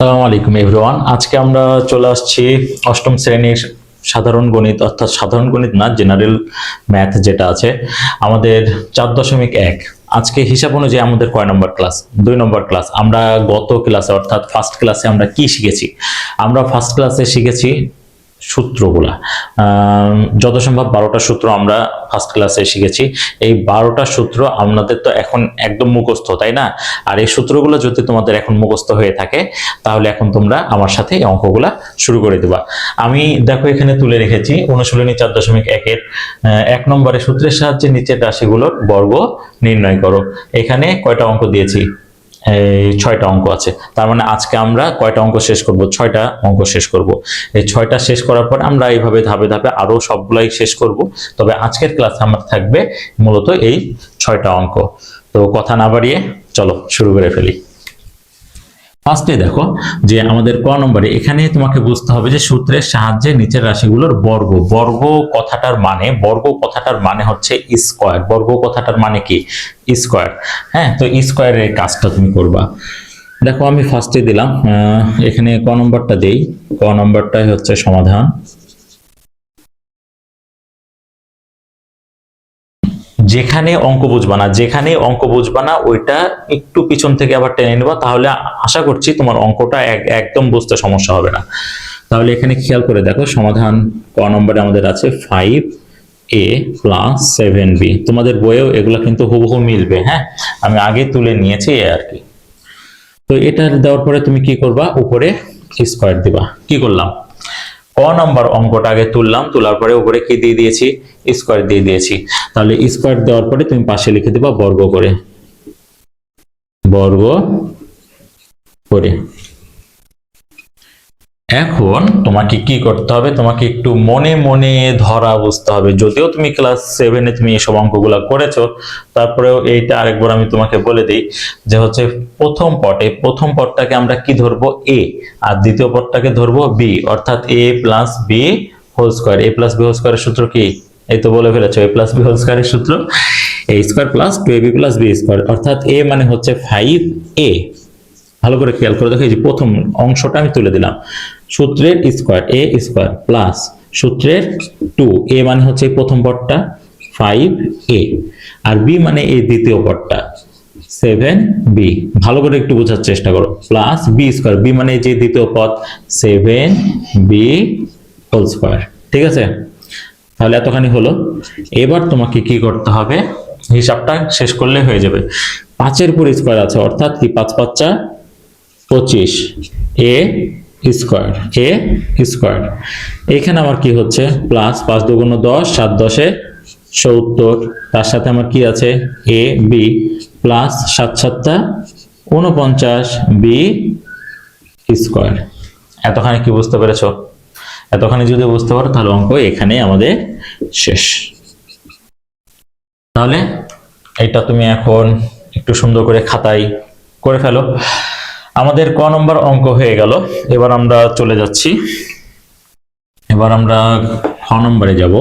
আসসালামু আলাইকুম এভরিওয়ান আজকে আমরা চলে আসছি অষ্টম শ্রেণির সাধারণ গণিত, অর্থাৎ সাধারণ গণিত না জেনারেল ম্যাথ যেটা আছে, আমাদের চার দশমিক এক। আজকে হিসাব অনুযায়ী আমাদের কয় নম্বর ক্লাস দুই নম্বর ক্লাস আমরা গত ক্লাসে অর্থাৎ ফার্স্ট ক্লাসে আমরা কি শিখেছি? আমরা ফার্স্ট ক্লাসে শিখেছি সূত্রগুলা। যত সম্ভব বারোটা সূত্র আমরা ফার্স্ট ক্লাসে শিখেছি। এই বারোটা সূত্র আপনাদের তো এখন একদম মুখস্থ, তাই না? আর এই সূত্রগুলো যদি তোমাদের এখন মুখস্থ হয়ে থাকে, তাহলে এখন তোমরা আমার সাথে এই অঙ্কগুলা শুরু করে দেবা। আমি দেখো এখানে তুলে রেখেছি, অনুশীলনী চার দশমিক একের এক নম্বরে সূত্রের সাহায্যে নিচের রাশিগুলোর বর্গ নির্ণয় করো। এখানে কয়টা অঙ্ক দিয়েছি? ছয়টা অঙ্ক আছে। তার মানে আজকে আমরা কয়টা অঙ্ক শেষ করব? ছয়টা অঙ্ক শেষ করব। এই ছয়টা শেষ করার পর আমরা এইভাবে ধাপে ধাপে আরও সবগুলাই শেষ করব। তবে আজকের ক্লাসে আমার থাকবে মূলত এই ছয়টা অঙ্ক। তো কথা না বাড়িয়ে চলো শুরু করে ফেলি। ফার্স্টে দেখো যে আমাদের ক নম্বরে, এখানে তোমাকে বুঝতে হবে যে সূত্রের সাহায্যে নিচের রাশিগুলোর বর্গ। বর্গ কথাটার মানে বর্গ কথাটার মানে হচ্ছে স্কোয়ার। বর্গ কথাটার মানে কি? স্কোয়ার। হ্যাঁ তো স্কোয়ারের কাজটা তুমি করবা। দেখো আমি ফার্স্টে দিলাম এখানে ক নম্বরটা দেই। ক নম্বরটাই হচ্ছে সমাধান। যেখানে অঙ্ক বুঝবা না, যেখানে অঙ্ক বুঝবা না, ওইটা একটু পিছন থেকে আবার টেনে নেবা, তাহলে আশা করছি তোমার অঙ্কটা এক- একদম বুঝতে সমস্যা হবে না। তাহলে এখানে খেয়াল করে দেখো, সমাধান ক নম্বরে আমাদের আছে five a plus seven b তোমাদের বইয়েও এগুলো কিন্তু হুবহু মিলবে হ্যাঁ? আমি আগে তুলে নিয়েছি এই আর কি। তো এটা দেওয়ার পরে তুমি কি করবা? উপরে স্কোয়ার দিবা। কি করলাম? ক নম্বর অঙ্কটা আগে তুললাম, তোলার পরে উপরে কি দিয়ে দিয়েছি? স্কোয়ার দিয়ে দিয়েছি। তাহলে স্কোয়ার দেওয়ার পরে তুমি পাশে লিখে দেবা বর্গ করে। বর্গ করে। এখন তোমাকে কি করতে হবে? তোমাকে একটু মনে মনে ধরা বুঝতে হবে। যদিও তুমি ক্লাস সেভেনে তুমি এসব অঙ্কগুলো করেছ, তারপরেও এইটা আরেকবার আমি তোমাকে বলে দিই যে হচ্ছে প্রথম পটে, প্রথম পটটাকে আমরা কি ধরবো? এ আর দ্বিতীয় পটটাকে ধরবো বি অর্থাৎ a plus b whole square a plus b whole স্কোয়ারের সূত্র কি? এই তো বলে ফেলেছো এ প্লাস বি হোল স্কোয়ারের সূত্র। A square plus two a b plus b square অর্থাৎ এ মানে হচ্ছে ফাইভ এ ভালো করে খেয়াল করে দেখো, এই যে প্রথম অংশটা আমি তুলে দিলাম। সূত্রের স্কোয়ার এ স্কোয়ার প্লাস সূত্রের টু এ মানে হচ্ছে প্রথম পদটা ফাইভ এ আর বি মানে এই দ্বিতীয় পদটা সেভেন বি ভালো করে একটু বোঝার চেষ্টা করো প্লাস বি স্কোয়ার বি মানে যে দ্বিতীয় পদ সেভেন বি হোল স্কোয়ার ঠিক আছে? তাহলে এতখানি হলো। এবার তোমাকে কি করতে হবে? হিসাবটা শেষ করলে হয়ে যাবে। পাঁচের পর স্কোয়ার আছে, অর্থাৎ কি? পাঁচ পাঁচটা পঁচিশ। A square a square. এখানে আমার কি হচ্ছে? প্লাস পাঁচ দুগুণ দশ, সাত দশে সত্তর। তার সাথে আমার কি আছে? এ, বি। প্লাস সাত সাতটা, উনপঞ্চাশ, বি স্কোয়ার। এতখানি কি বুঝতে পেরেছ? এতখানি যদি বুঝতে পারো, তাহলে অঙ্ক এখানেই আমাদের শেষ। তাহলে, এটা তুমি এখন একটু সুন্দর করে খাতায় করে ফেলো। আমাদের ক নম্বর অঙ্ক হয়ে গেল। এবার আমরা চলে যাচ্ছি। এবার আমরা খ নম্বরে যাব।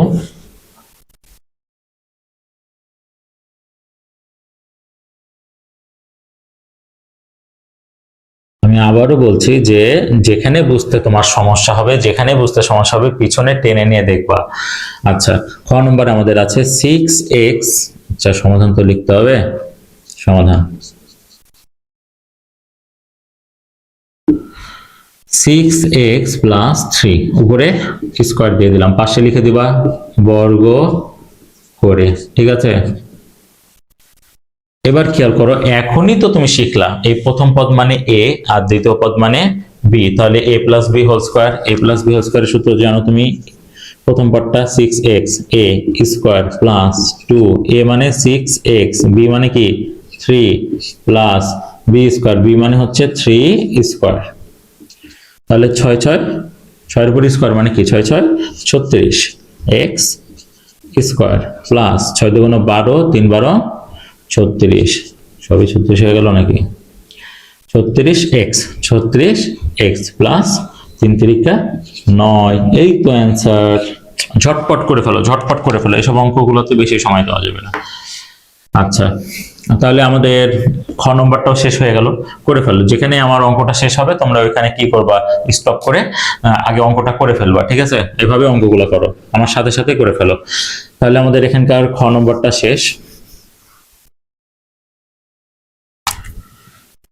আমি আবারও বলছি যে যেখানে বুঝতে তোমার সমস্যা হবে, যেখানে বুঝতে সমস্যা হবে, পিছনে টেনে নিয়ে দেখবা। আচ্ছা খ নম্বরে আমাদের আছে সিক্স এক্স আচ্ছা সমাধান তো লিখতে হবে। সমাধান। সিক্স এক্স প্লাস থ্রি উপরে স্কোয়ার দিয়ে দিলাম। পাশে লিখে দিবা বর্গ করে, ঠিক আছে? এবার খেয়াল করো, এখনই তো তুমি শিখলা। এই প্রথম পদ মানে এ আর দ্বিতীয় পদ মানে বি তাহলে a plus b whole square a plus b whole স্কোয়ারের সূত্র জানো তুমি? প্রথম পদটা six x a square plus two a মানে সিক্স এক্স বি মানে কি? Three plus b square b মানে হচ্ছে থ্রি স্কোয়ার তাহলে ছয় ছয়, ছয়ের উপর স্কোয়ার মানে কি? ছয় ছয়, ছত্রিশ এক্স স্কোয়ার প্লাস ছয় দুগুণ বারো, তিন বারো, ছত্রিশ। সবই ছত্রিশ হয়ে গেল নাকি? ছত্রিশ এক্স ছত্রিশ এক্স প্লাস তিন তিরিকা নয়। এই তো অ্যান্সার ঝটপট করে ফেলো, ঝটপট করে ফেলো এইসব অঙ্কগুলোতে বেশি সময় দেওয়া যাবে না। আচ্ছা। তাহলে আমাদের খ নম্বরটাও শেষ হয়ে গেল। করে ফেলো। যেখানে আমার অঙ্কটা শেষ হবে, তোমরা ওইখানে কি করবা স্টপ করে আগে অঙ্কটা করে ফেলবা, ঠিক আছে? এভাবে অঙ্কগুলো করো। আমার সাথে সাথে করে ফেলো। তাহলে আমাদের এখানকার খ নম্বরটা শেষ।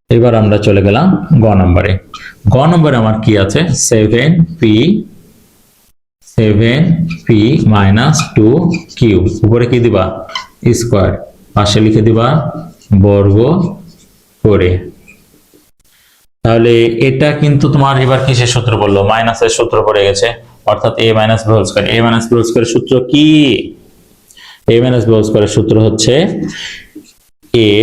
এবার আমরা চলে গেলাম গ নম্বরে। গ নম্বরে আমার কি আছে? Seven p seven p minus two q উপরে কি দিবা? স্কোয়ার পাশে লিখে দিবা বর্গ করে। তাহলে এটা কিন্তু তোমার এবার কিসের সূত্র বলল? মাইনাসের সূত্র পড়ে গেছে। অর্থাৎ a minus b whole square a minus b whole স্কোয়ারের সূত্র কি? এ মাইনাস বি হোল স্কোয়ারের সূত্র হচ্ছে a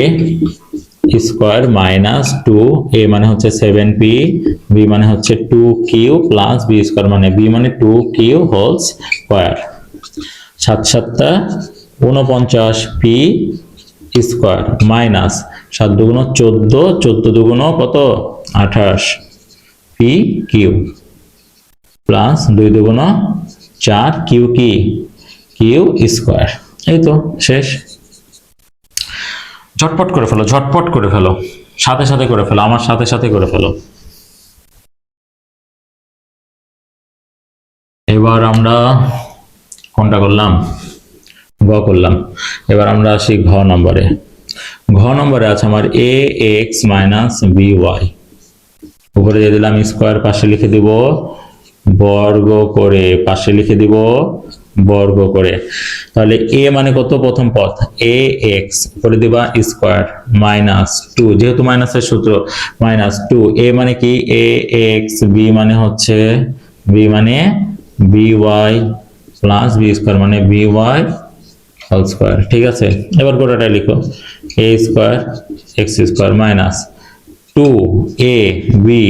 square minus two a মানে হচ্ছে সেভেন পি বি মানে হচ্ছে two q plus b square মানে বি মানে টু কিউ হোল স্কোয়ার সাত সাতটা উনপঞ্চাশ পি স্কোয়ার মাইনাস সাত দুগুণ চোদ্দ চোদ্দ দুগুণ কত? আঠাশ পি কিউ প্লাস দুই দুগুণ চার কিউ কি? কিউ স্কোয়ার এই তো, শেষ। ঝটপট করে ফেলো, ঝটপট করে ফেলো। সাথে সাথে করে ফেলো, আমার সাথে সাথে করে ফেলো। এবার আমরা কোনটা করলাম? গ করলাম। এবার আমরা আসি ঘ নম্বরে। ঘ নম্বরে আছে আমার a x minus b y উপরে দিয়ে দিলাম স্কোয়ার পাশে লিখে দিব বর্গ করে, পাশে লিখে দিব বর্গ করে। তাহলে এ মানে কত? প্রথম পথ। এ এক্স করে দিবা স্কোয়ার মাইনাস টু যেহেতু মাইনাসের সূত্র মাইনাস টু এ মানে কি? এ এক্স বি মানে হচ্ছে বি মানে b y plus b square মানে বি ওয়াই হোল স্কোয়ার ঠিক আছে? এবার গোটাটা লিখো a square x square minus two a b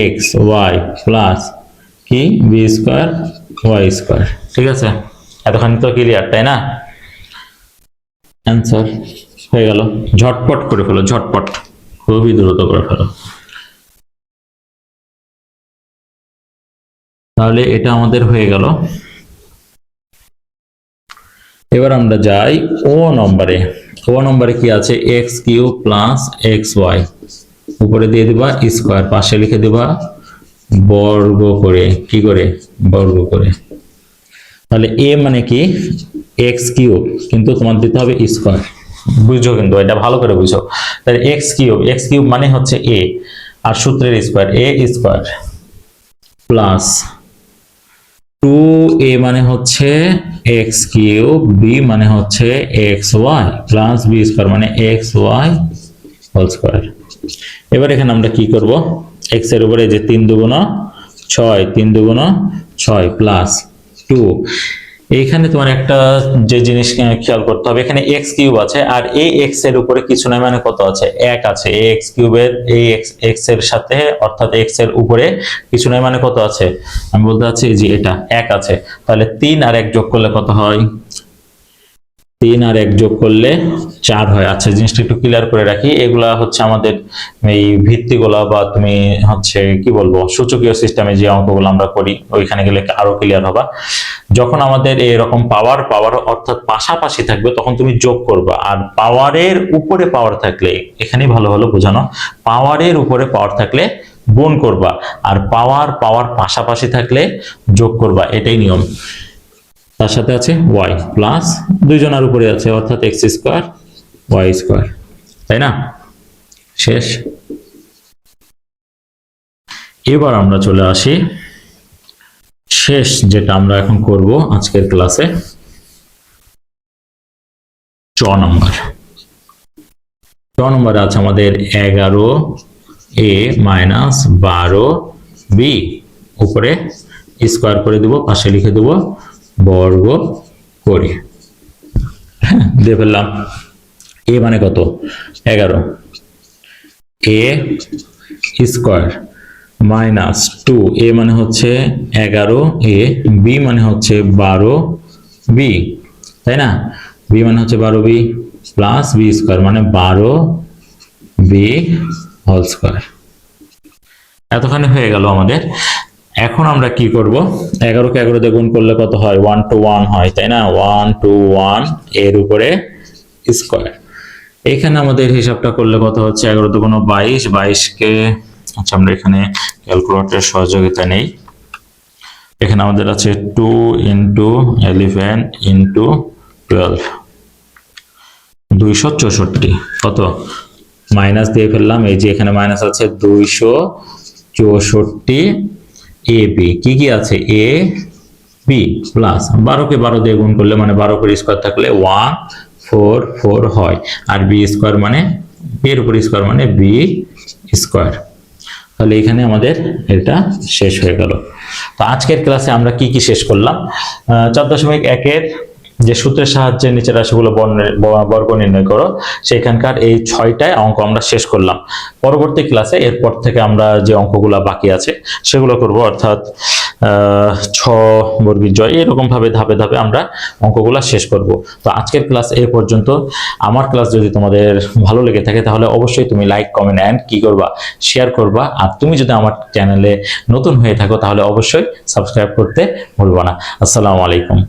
x y plus কি? বি স্কোয়ার ওয়াই স্কোয়ার ঠিক আছে? এতখানি তো ক্লিয়ার তাই না? অ্যান্সার হয়ে গেল। ঝটপট করে ফেলো, ঝটপট। খুবই দ্রুত করে ফেলো। তাহলে এটা আমাদের হয়ে গেল। এবার আমরা যাই ও নম্বরে। ও নম্বরে কি আছে? X q plus x y উপরে দিয়ে দিবা স্কোয়ার, পাশে লিখে দিবা বর্গ করে। কি করে? বর্গ করে। তাহলে এ মানে কি? X cube. কিন্তু তোমার দিতে হবে স্কোয়ার। বুঝছ কিন্তু? এটা ভালো করে বুঝো। তাহলে এক্স কিউব এক্স কিউব মানে হচ্ছে এ আর সূত্রের square a square plus two a মানে হচ্ছে এক্স কিউব বি মানে হচ্ছে x y plus b square মানে এক্স ওয়াই হোল স্কোয়ার এবার এখানে আমরা কি করব? এক্সের উপরে যে তিন দুগুণ ছয়, তিন দুগুণ ছয় প্লাস টু এইখানে তোমার একটা যে জিনিস খেয়াল করতে হবে, এখানে এক্স কিউব আছে আর এই এক্সের উপরে কিছু নয় মানে কত আছে? এক আছে। এই এক্স কিউবের এই এক্সের সাথে, অর্থাৎ এক্সের উপরে কিছু নয় মানে কত আছে? আমি বলতে চাচ্ছি যে এটা এক আছে। তাহলে তিন আর এক যোগ করলে কত হয়? তিন আর এক যোগ করলে চার হয়। আচ্ছা জিনিসটা একটু ক্লিয়ার করে রাখি। এগুলা হচ্ছে আমাদের এই ভিত্তিগুলা বা তুমি হচ্ছে কি বলব, সূচকীয় সিস্টেমে যে অঙ্কগুলো আমরা করি, ওইখানে গেলে আরও ক্লিয়ার হবা। যখন আমাদের এরকম পাওয়ার পাওয়ার অর্থাৎ পাশাপাশি থাকবে, তখন তুমি যোগ করবা। আর পাওয়ারের উপরে পাওয়ার থাকলে, এখানেই ভালো ভালো বোঝানো পাওয়ারের উপরে পাওয়ার থাকলে গুণ করবা। আর পাওয়ার পাওয়ার পাশাপাশি থাকলে যোগ করবা। এটাই নিয়ম। তার সাথে আছে ওয়াই প্লাস দুইজনের উপরে আছে অর্থাৎ এক্স স্কোয়ার ওয়াই স্কোয়ার তাই না? শেষ। এবার আমরা চলে আসি শেষ যেটা আমরা এখন করব আজকের ক্লাসে চ নম্বর চ নম্বরে আছে আমাদের এগারো, এ মাইনাস বারো, বি, উপরে স্কোয়ার করে দেবো, পাশে লিখে দেবো। বর্গ করে। হ্যাঁ দিয়ে ফেললাম। এ মানে কত? এগারো। A square minus two, a মানে হচ্ছে এগারো, এ বি মানে হচ্ছে বারো বি, তাই না? বি মানে হচ্ছে বারো বি প্লাস বি স্কোয়ার মানে বারো বি হোল স্কোয়ার। এতখানি হয়ে গেল আমাদের। এখন আমরা কি করব? এগারোকে এগারো দিয়ে করলে কত হয়? ওয়ান টু ওয়ান হয়, তাই না? ওয়ান টু ওয়ানের উপরে স্কোয়ার এখানে আমাদের হিসাবটা করলে কত হচ্ছে? এগারো দুগুণ বাইশ, বাইশকে আচ্ছা আমরা এখানে ক্যালকুলেটরের সহযোগিতা নেই। এখানে আমাদের আছে two into eleven into twelve দুইশো চৌষট্টি, কত? মাইনাস দিয়ে ফেললাম, এই যে এখানে মাইনাস আছে, দুইশো চৌষট্টি এ বি কি কি আছে? এ বি প্লাস বারোকে বারো দিয়ে গুণ করলে মানে বারো করে স্কোয়ার থাকলে ওয়ান ফোর ফোর হয়। আর বি স্কোয়ার মানে এর উপর স্কোয়ার মানে বি স্কোয়ার তাহলে এখানে আমাদের এটা শেষ হয়ে গেল। তো আজকের ক্লাসে আমরা কি কি শেষ করলাম? চার দশমিক একের যে সূত্রের সাহায্যে নিচের রাশিগুলো বর্গ নির্ণয় করো, সেখানকার এই ছয়টায় অঙ্ক আমরা শেষ করলাম। পরবর্তী ক্লাসে এরপর থেকে আমরা যে অঙ্কগুলো বাকি আছে, সেগুলো করব। অর্থাৎ ছ বর্গীর জয় এরকম ভাবে ধাপে ধাপে আমরা অঙ্কগুলা শেষ করব। তো আজকের ক্লাস এ পর্যন্ত। আমার ক্লাস যদি তোমাদের ভালো লেগে থাকে, তাহলে অবশ্যই তুমি লাইক কমেন্ট অ্যান্ড কি করবা? শেয়ার করবা। আর তুমি যদি আমার চ্যানেলে নতুন হয়ে থাকো, তাহলে অবশ্যই সাবস্ক্রাইব করতে ভুলবা না। আসসালামু আলাইকুম।